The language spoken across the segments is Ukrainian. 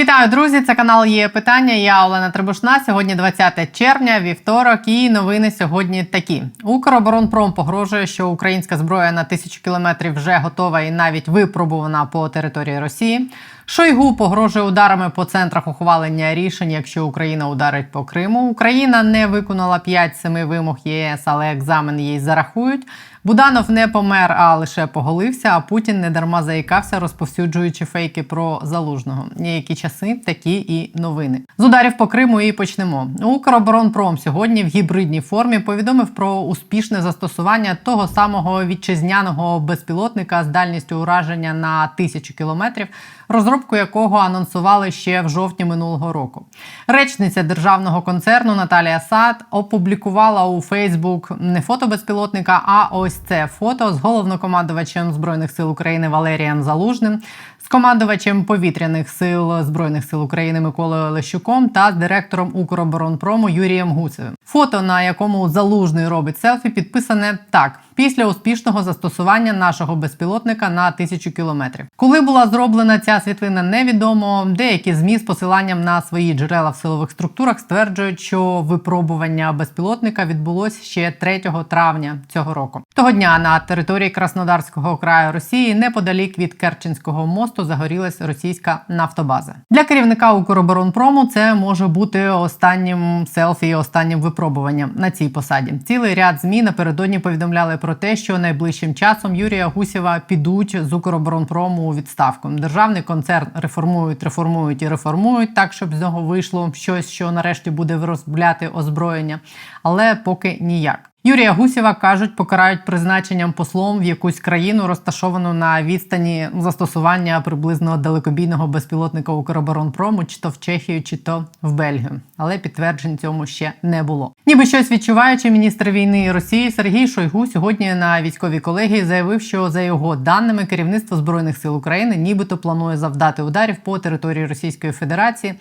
Вітаю, друзі! Це канал є питання. Я Олена Трибушна. Сьогодні 20 червня, вівторок. І новини сьогодні такі: Укроборонпром погрожує, що українська зброя на тисячу кілометрів вже готова і навіть випробувана по території Росії. Шойгу погрожує ударами по центрах ухвалення рішень, якщо Україна ударить по Криму. Україна не виконала 5-7 вимог ЄС, але екзамен їй зарахують. Буданов не помер, а лише поголився. А Путін недарма заїкався, розповсюджуючи фейки про залужного. Які часи, такі і новини. З ударів по Криму і почнемо. Укроборонпром сьогодні в гібридній формі повідомив про успішне застосування того самого вітчизняного безпілотника з дальністю ураження на тисячу кілометрів, розробку якого анонсували ще в жовтні минулого року. Речниця державного концерну Наталія Сад опублікувала у Фейсбук не фото безпілотника, а ось це фото з головнокомандувачем збройних сил України Валерієм Залужним. Командувачем повітряних сил збройних сил України Миколою Лещуком та директором Укроборонпрому Юрієм Гуцевим. Фото, на якому залужний робить селфі, підписане так: після успішного застосування нашого безпілотника на тисячу кілометрів. Коли була зроблена ця світлина, невідомо. Деякі змі з посиланням на свої джерела в силових структурах стверджують, що випробування безпілотника відбулось ще 3 травня цього року. Того дня на території Краснодарського краю Росії, неподалік від Керченського мосту, загорілась російська нафтобаза. Для керівника Укроборонпрому це може бути останнім селфі, і останнім випробуванням на цій посаді. Цілий ряд змі напередодні повідомляли про те, що найближчим часом Юрія Гусєва підуть з Укроборонпрому у відставку. Державний концерн реформують, реформують і реформують так, щоб з нього вийшло щось, що нарешті буде виробляти озброєння, але поки ніяк. Юрія Гусєва кажуть, покарають призначенням послом в якусь країну, розташовану на відстані застосування приблизно далекобійного безпілотника Укроборонпрому, чи то в Чехію, чи то в Бельгію. Але підтверджень цьому ще не було. Ніби щось відчуваючи, міністр війни Росії Сергій Шойгу сьогодні на військовій колегії заявив, що за його даними керівництво збройних сил України нібито планує завдати ударів по території Російської Федерації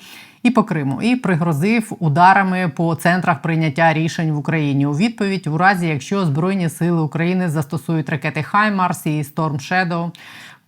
і по Криму, і пригрозив ударами по центрах прийняття рішень в Україні у відповідь, у разі якщо збройні сили України застосують ракети Хаймарс і Storm Shadow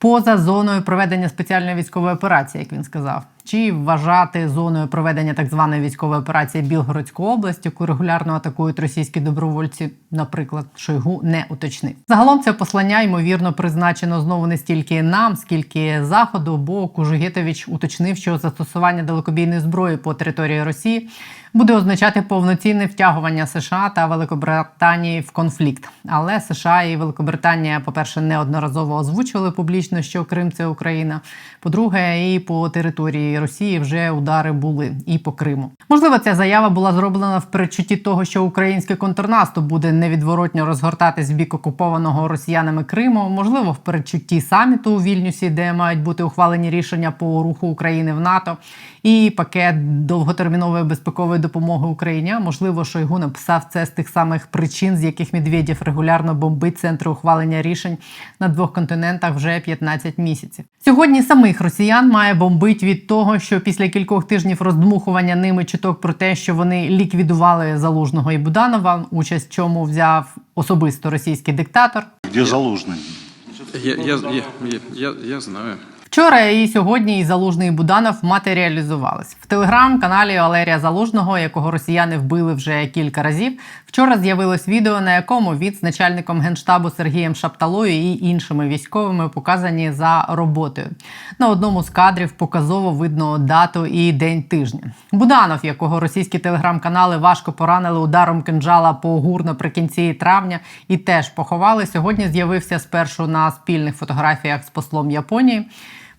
поза зоною проведення спеціальної військової операції, як він сказав. Чи вважати зоною проведення так званої військової операції Білгородську область, яку регулярно атакують російські добровольці, наприклад, Шойгу не уточнив. Загалом це послання ймовірно призначено знову не стільки нам, скільки заходу, бо Кужугетович уточнив, що застосування далекобійної зброї по території Росії буде означати повноцінне втягування США та Великобританії в конфлікт. Але США і Великобританія, по-перше, неодноразово озвучували публічно, що Крим це Україна. По-друге, і по території Росії вже удари були і по Криму. Можливо, ця заява була зроблена в передчутті того, що український контрнаступ буде невідворотньо розгортатись в бік окупованого росіянами Криму. Можливо, в передчутті саміту у Вільнюсі, де мають бути ухвалені рішення по руху України в НАТО, і пакет довготермінової безпекової допомоги Україні. Можливо, Шойгу написав це з тих самих причин, з яких Медведєв регулярно бомбить центри ухвалення рішень на двох континентах вже 15 місяців. Сьогодні самих росіян має бомбить від того, що після кількох тижнів роздмухування ними чуток про те, що вони ліквідували залужного і Буданова, участь в чому взяв особисто російський диктатор. Де залужний? Я, я, я, я, я, я знаю. Вчора і сьогодні і Залужний Буданов матеріалізувались в телеграм-каналі Валерія Залужного, якого росіяни вбили вже кілька разів. Вчора з'явилось відео, на якому від з начальником генштабу Сергієм Шапталою і іншими військовими показані за роботою. На одному з кадрів показово видно дату і день тижня. Буданов, якого російські телеграм-канали важко поранили ударом кинджала по гур наприкінці травня, і теж поховали. Сьогодні з'явився спершу на спільних фотографіях з послом Японії.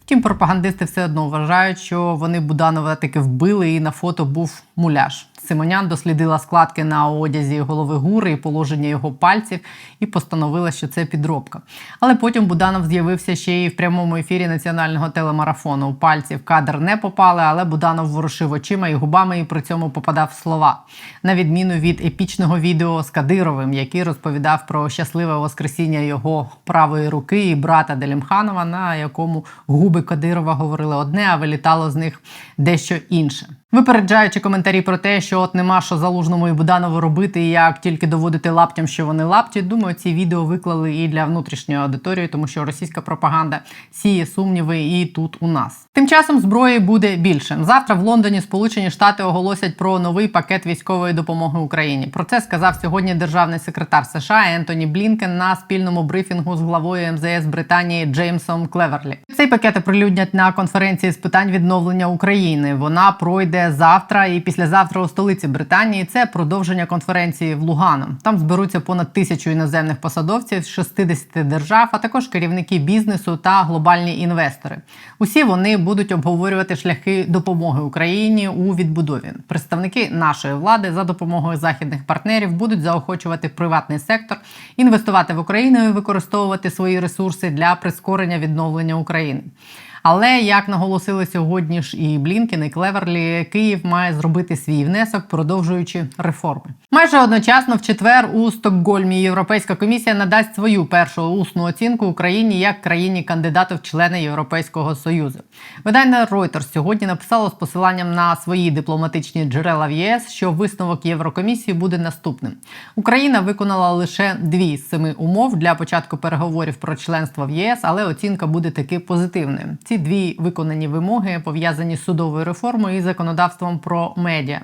Втім, пропагандисти все одно вважають, що вони Буданова таки вбили, і на фото був муляж. Симонян дослідила складки на одязі голови гури і положення його пальців і постановила, що це підробка. Але потім Буданов з'явився ще й в прямому ефірі національного телемарафону. У пальці в кадр не попали, але Буданов ворушив очима і губами і при цьому попадав слова. На відміну від епічного відео з Кадировим, який розповідав про щасливе воскресіння його правої руки і брата Делімханова, на якому губи Кадирова говорили одне, а вилітало з них дещо інше. Випереджаючи коментарі про те, що от нема що залужному і Буданову робити, і як тільки доводити лаптям, що вони лапті. Думаю, ці відео виклали і для внутрішньої аудиторії, тому що російська пропаганда сіє сумніви і тут у нас. Тим часом зброї буде більше. Завтра в Лондоні Сполучені Штати оголосять про новий пакет військової допомоги Україні. Про це сказав сьогодні державний секретар США Ентоні Блінкен на спільному брифінгу з главою МЗС Британії Джеймсом Клеверлі. Цей пакет оприлюднять на конференції з питань відновлення України. Вона пройде завтра і післязавтра у столиці Британії. Це продовження конференції в Лугано. Там зберуться понад тисячу іноземних посадовців з 60 держав, а також керівники бізнесу та глобальні інвестори. Усі вони будуть обговорювати шляхи допомоги Україні у відбудові. Представники нашої влади за допомогою західних партнерів будуть заохочувати приватний сектор, інвестувати в Україну і використовувати свої ресурси для прискорення відновлення України. Але як наголосили сьогодні ж і Блінкен, і Клеверлі, Київ має зробити свій внесок, продовжуючи реформи. Майже одночасно в четвер у Стокгольмі Європейська комісія надасть свою першу усну оцінку Україні як країні кандидату в члени Європейського союзу. Видання Reuters сьогодні написало з посиланням на свої дипломатичні джерела в ЄС, що висновок Єврокомісії буде наступним. Україна виконала лише дві з семи умов для початку переговорів про членство в ЄС, але оцінка буде таки позитивною. Ці дві виконані вимоги пов'язані з судовою реформою і законодавством про медіа.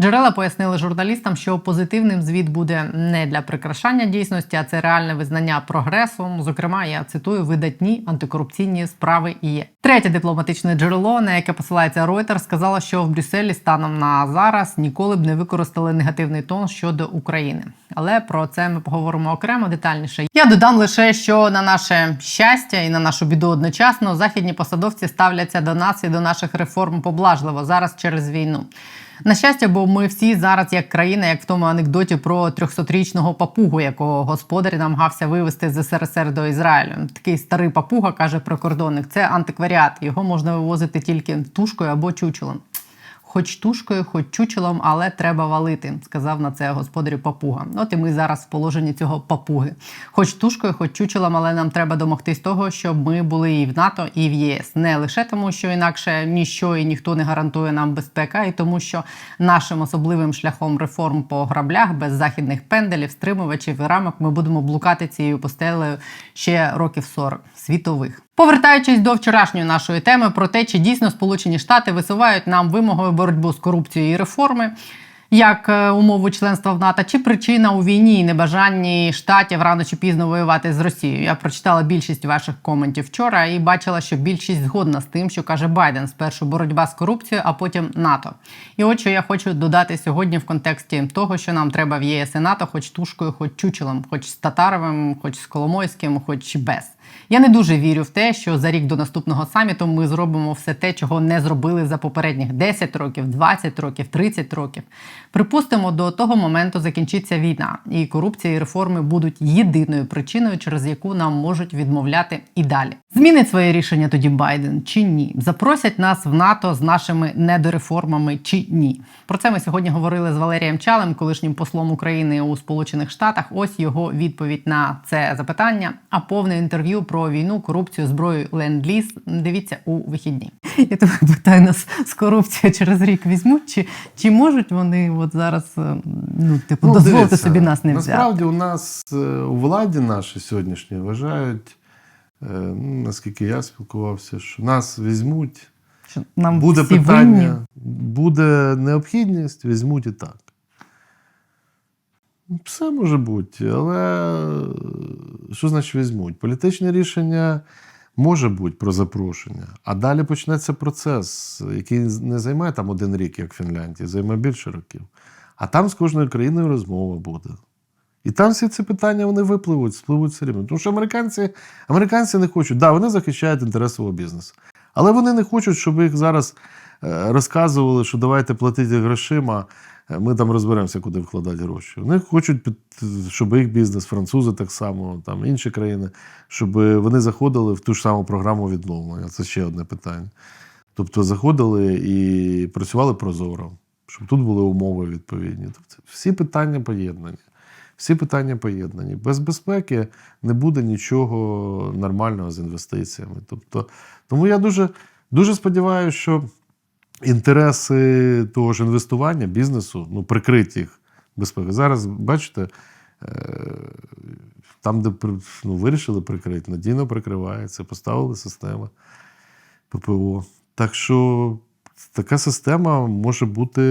Джерела пояснили журналістам, що позитивним звіт буде не для прикрашання дійсності, а це реальне визнання прогресу. Зокрема, я цитую видатні антикорупційні справи і є. Третє дипломатичне джерело, на яке посилається Reuters, сказало, що в Брюсселі станом на зараз ніколи б не використали негативний тон щодо України. Але про це ми поговоримо окремо детальніше. Я додам лише, що на наше щастя і на нашу біду одночасно західні посадовці ставляться до нас і до наших реформ поблажливо зараз через війну. На щастя, бо ми всі зараз як країна, як в тому анекдоті про 300-річного папугу, якого господар намагався вивезти з СРСР до Ізраїлю. Такий старий папуга каже прикордонник. Це антикваріат. Його можна вивозити тільки тушкою або чучелом. Хоч тушкою, хоч чучелом, але треба валити, сказав на це господарю папуга. От і ми зараз в положенні цього папуги. Хоч тушкою, хоч чучелом, але нам треба домогтись того, щоб ми були і в НАТО, і в єС. Не лише тому, що інакше ніщо і ніхто не гарантує нам безпека, і тому, що нашим особливим шляхом реформ по граблях без західних пенделів, стримувачів і рамок ми будемо блукати цією постелею ще років 40 світових. Повертаючись до вчорашньої нашої теми про те, чи дійсно Сполучені Штати висувають нам вимогою боротьбу з корупцією і реформи. Як е, умову членства в НАТО, чи причина у війні і небажанні штатів рано чи пізно воювати з Росією? Я прочитала більшість ваших коментів вчора і бачила, що більшість згодна з тим, що каже Байден: спершу боротьба з корупцією, а потім НАТО. І от що я хочу додати сьогодні в контексті того, що нам треба в ЄС і НАТО, хоч тушкою, хоч чучелом, хоч з Татаровим, хоч з Коломойським, хоч без. Я не дуже вірю в те, що за рік до наступного саміту ми зробимо все те, чого не зробили за попередніх 10 років, 20 років, 30 років. Припустимо, до того моменту закінчиться війна, і корупція і реформи будуть єдиною причиною, через яку нам можуть відмовляти і далі. Змінить своє рішення тоді Байден чи ні? Запросять нас в НАТО з нашими недореформами чи ні? Про це ми сьогодні говорили з Валерієм Чалем, колишнім послом України у Сполучених Штатах. Ось його відповідь на це запитання. А повне інтерв'ю про війну, корупцію, зброю ленд-ліз дивіться у вихідні. Я тебе питаю нас з корупцією через рік візьмуть, чи, чи можуть вони от зараз е, ну типу Ну, дозволити дивіться, собі нас не взяти? Насправді у нас е, у владі нашій сьогоднішній вважають, е, ну, наскільки я спілкувався, що нас візьмуть, Що нам буде питання, винні? буде необхідність, візьмуть і так. Все може бути, але е, що значить візьмуть? Політичне рішення може бути про запрошення, а далі почнеться процес, який не займає там один рік, як в Фінляндії, займає більше років. А там з кожною країною розмова буде. І там всі ці питання вони випливуть, спливуть все рівно. Тому що американці, американці не хочуть, да, вони захищають інтереси свого бізнесу. Але вони не хочуть, щоб їх зараз е, розказували, що давайте платити грошима, е, ми там розберемося, куди вкладати гроші. Вони хочуть, щоб їх бізнес, французи так само, там інші країни, щоб вони заходили в ту ж саму програму відновлення. Це ще одне питання. Тобто заходили і працювали прозоро, щоб тут були умови відповідні. Тобто всі питання поєднані. Всі питання поєднані. Без безпеки не буде нічого нормального з інвестиціями. Тобто, тому я дуже, дуже сподіваюся, що інтереси того ж інвестування, бізнесу, ну, прикрити їх безпеки. Зараз, бачите, е, там, де ну, вирішили прикрити, надійно прикривається, поставили систему ППО. Так що така система може бути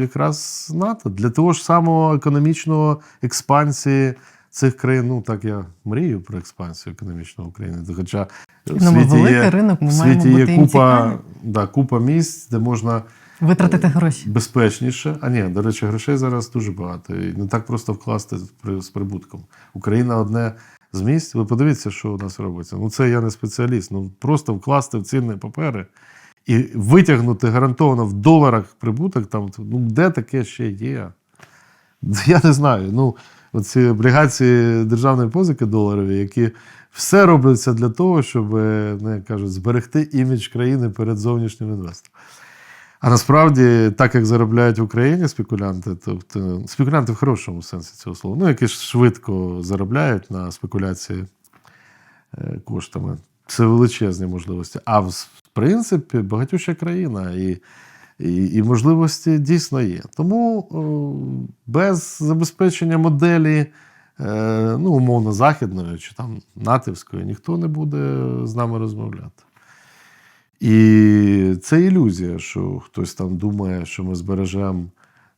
якраз НАТО для того ж самого економічного експансії цих країн. Ну так я мрію про експансію економічної України. Хоча в Ну, світі великий є, ринок, ми в маємо світі є бути купа, да, купа місць, де можна Витратити гроші. безпечніше. А ні, до речі, грошей зараз дуже багато. І не так просто вкласти з прибутком. Україна одне з місць. Ви подивіться, що у нас робиться. Ну це я не спеціаліст. Ну просто вкласти в цінні папери і витягнути гарантовано в доларах прибуток. Там ну де таке ще є? Я не знаю. Ну, оці облігації державної позики доларові, які все робляться для того, щоб, е, ну, кажуть, зберегти імідж країни перед зовнішнім інвестором. А насправді, так як заробляють в Україні спекулянти, тобто спекулянти в хорошому сенсі цього слова, ну, які ж швидко заробляють на спекуляції е, коштами, це величезні можливості. А в принципі, багатюща країна і, і, і можливості дійсно є. Тому без забезпечення моделі, е, ну, умовно, західної чи там натівської, ніхто не буде з нами розмовляти. І це ілюзія, що хтось там думає, що ми збережемо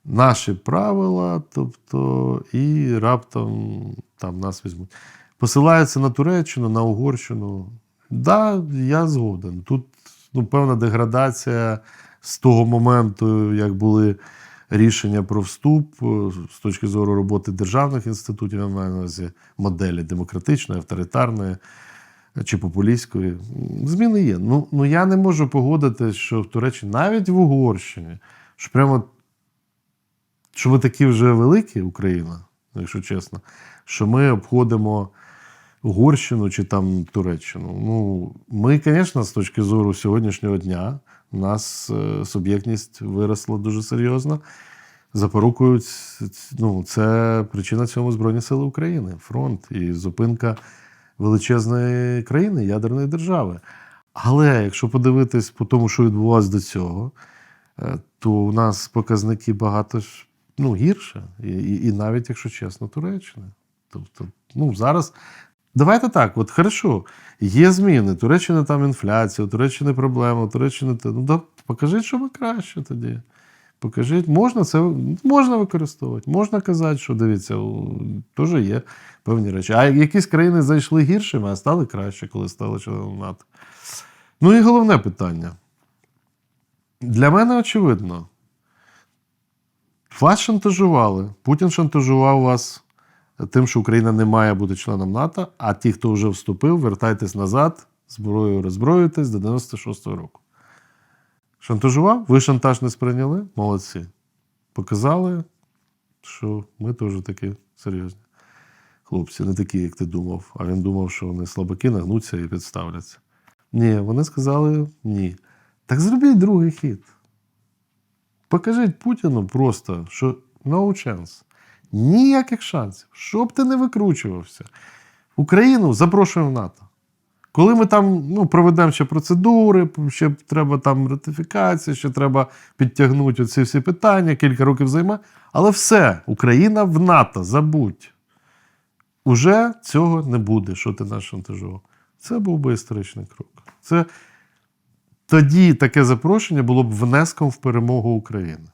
наші правила, тобто, і раптом там нас візьмуть. Посилаються на Туреччину, на Угорщину. Да, я згоден. Тут ну, певна деградація з того моменту, як були рішення про вступ е, з точки зору роботи державних інститутів, я маю на увазі моделі демократичної, авторитарної чи популістської. Зміни є. Ну, ну я не можу погодитись, що в Туреччині, навіть в Угорщині, що прямо що ми такі вже великі, Україна, якщо чесно, що ми обходимо Угорщину чи там Туреччину. Ну, ми, звісно, з точки зору сьогоднішнього дня, у нас е, суб'єктність виросла дуже серйозно. Запорукують, ну, це причина цьому Збройні Сили України, фронт і зупинка величезної країни, ядерної держави. Але якщо подивитись по тому, що відбувалося до цього, е, то у нас показники багато ну, гірше. І, і, і навіть, якщо чесно, Туреччина. Тобто, ну, зараз. Давайте так, от хорошо, є зміни. Туреччина там інфляція, Туреччини проблема, те. Ну, да, покажіть, що ви краще тоді. Покажіть, можна це можна використовувати, можна казати, що дивіться, теж є певні речі. А якісь країни зайшли гіршими, а стали краще, коли стали членом НАТО. Ну і головне питання. Для мене очевидно. Вас шантажували. Путін шантажував вас тим, що Україна не має бути членом НАТО, а ті, хто вже вступив, вертайтесь назад, зброєю роззброюйтесь до 96-го року. Шантажував? Ви шантаж не сприйняли? Молодці. Показали, що ми теж такі серйозні хлопці, не такі, як ти думав. А він думав, що вони слабаки нагнуться і підставляться. Ні, вони сказали ні. Так зробіть другий хід. Покажіть Путіну просто, що no chance. Ніяких шансів. Що б ти не викручувався. Україну запрошуємо в НАТО. Коли ми там ну, проведемо ще процедури, ще треба там ратифікація, ще треба підтягнути оці всі питання, кілька років займе. Але все, Україна в НАТО, забудь. Уже цього не буде, що ти нас шантажував. Це був би історичний крок. Це тоді таке запрошення було б внеском в перемогу України.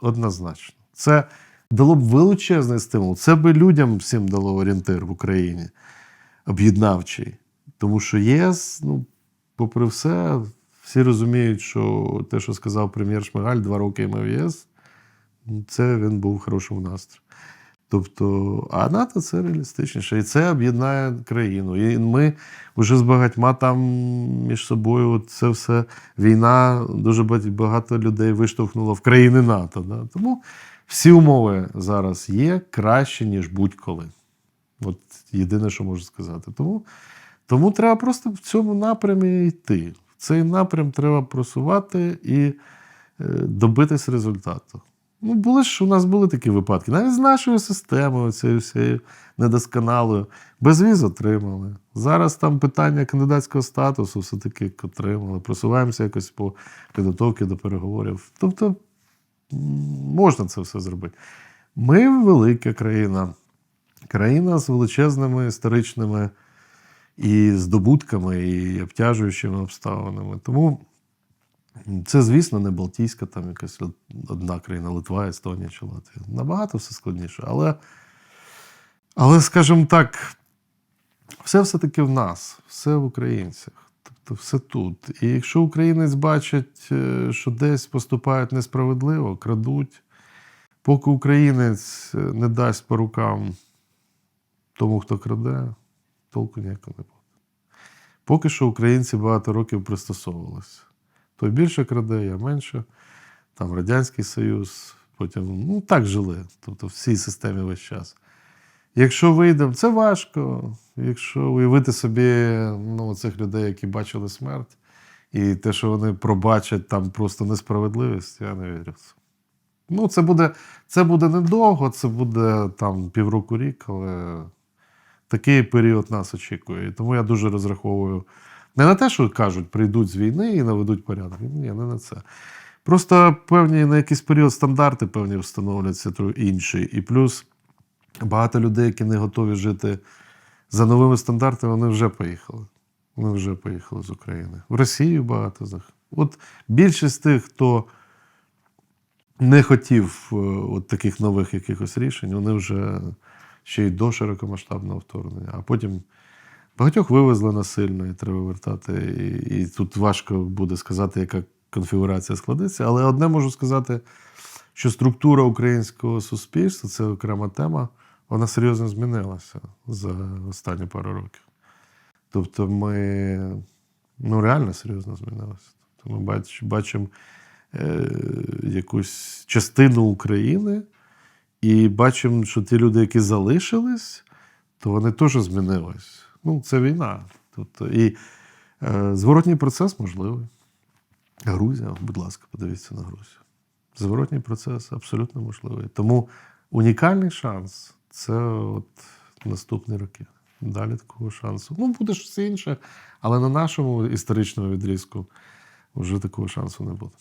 Однозначно. Це дало б величезний стимул. Це би людям всім дало орієнтир в Україні об'єднавчий. Тому що ЄС, ну, попри все, всі розуміють, що те, що сказав прем'єр Шмигаль, два роки ми в ЄС, це він був в хорошому настрої. Тобто, а НАТО це реалістичніше. І це об'єднає країну. І ми вже з багатьма там між собою от це все війна, дуже багато людей виштовхнула в країни НАТО. Да? Тому всі умови зараз є краще, ніж будь-коли. От єдине, що можу сказати. Тому, тому треба просто в цьому напрямі йти. В цей напрям треба просувати і е, добитись результату. Ну, були ж у нас були такі випадки. Навіть з нашою системою, цією всією недосконалою, безвіз отримали. Зараз там питання кандидатського статусу все-таки отримали. Просуваємося якось по підготовці до переговорів. Тобто можна це все зробити. Ми велика країна, країна з величезними історичними і здобутками, і обтяжуючими обставинами. Тому це, звісно, не Балтійська, там якась одна країна, Литва, Естонія чи Латвія. Набагато все складніше. Але, але скажімо так, все все-таки в нас, все в українцях. Тобто все тут. І якщо українець бачить, е, що десь поступають несправедливо, крадуть, поки українець е, не дасть по рукам тому, хто краде, толку ніякого не буде. Поки що українці багато років пристосовувалися. Той більше краде, я менше. Там Радянський Союз, потім ну, так жили. Тобто в цій системі весь час. Якщо вийдемо, це важко. Якщо уявити собі ну, цих людей, які бачили смерть, і те, що вони пробачать там просто несправедливість, я не вірю. Ну, це буде, це буде недовго, це буде там півроку рік, але такий період нас очікує. І тому я дуже розраховую не на те, що кажуть, прийдуть з війни і наведуть порядок. Ні, не на це. Просто певні на якийсь період стандарти певні встановляться інші. І плюс багато людей, які не готові жити за новими стандартами, вони вже поїхали. Вони вже поїхали з України. В Росію багато з них. От більшість тих, хто не хотів е, от таких нових якихось рішень, вони вже ще й до широкомасштабного вторгнення. А потім багатьох вивезли насильно і треба вертати. І, і тут важко буде сказати, яка конфігурація складеться. Але одне можу сказати, що структура українського суспільства це окрема тема, вона серйозно змінилася за останні пару років. Тобто ми ну, реально серйозно змінилися. Тобто ми бач, бачимо е, якусь частину України і бачимо, що ті люди, які залишились, то вони теж змінились. Ну, це війна. Тобто, і е, зворотній процес можливий. Грузія, будь ласка, подивіться на Грузію. Зворотній процес абсолютно можливий. Тому унікальний шанс це от наступні роки. Далі такого шансу. Ну, буде ж все інше, але на нашому історичному відрізку вже такого шансу не буде.